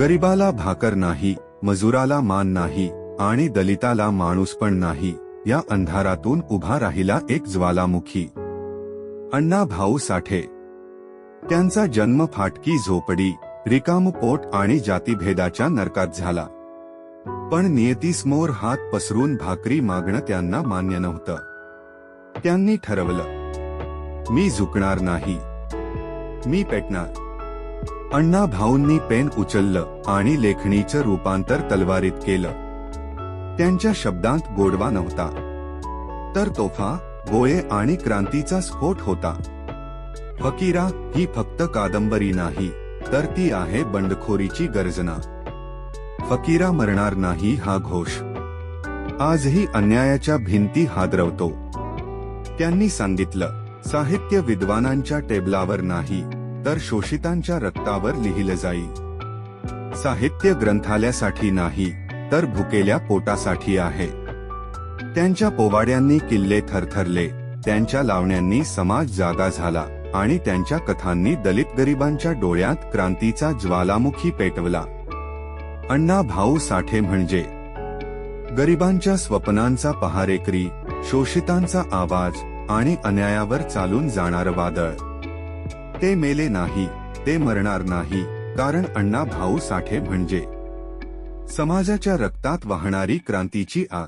गरिबाला भाकर नाही मजुराला मान नाही आणि दलिताला माणूस पण नाही या अंधारातून उभा राहिला एक ज्वालामुखी. अण्णा भाऊ साठे. त्यांचा जन्म फाटकी झोपडी रिकाम पोट आणि जातीभेदाच्या नरकात झाला. पण नियतीसमोर हात पसरून भाकरी मागणं त्यांना मान्य नव्हतं. त्यांनी ठरवलं मी झुकणार नाही. मी पेटणार. अण्णा भाऊंनी पेन उचललं आणि लेखणीचं रूपांतर तलवारीत केलं. त्यांच्या शब्दांत गोडवा नव्हता. तर तोफा गोळे आणि क्रांतीचा स्फोट होता. फकीरा ही फक्त कादंबरी नाही तर ती आहे बंडखोरीची गर्जना. फकीरा मरणार नाही हा घोष. आजही अन्यायाच्या भिंती हादरवतो. त्यांनी सांगितलं साहित्य विद्वानांच्या टेबलावर नाही. तर शोषितांच्या रक्तावर लिहिलं जाई. साहित्य ग्रंथालयासाठी नाही तर भुकेल्या पोटासाठी आहे. त्यांच्या पोवाड्यांनी किल्ले थरथरले त्यांच्या लावण्यांनी समाज जागा झाला आणि त्यांच्या कथांनी दलित गरिबांच्या डोळ्यात क्रांतीचा ज्वालामुखी पेटवला. अण्णा भाऊ साठे म्हणजे गरिबांच्या स्वप्नांचा पहारेकरी शोषितांचा आवाज आणि अन्यायावर चालून जाणार वादळ. ते मेले नाही ते मरणार नाही कारण अण्णा भाऊ साठे म्हणजे. समाजाच्या रक्तात वाहणारी क्रांतीची आग.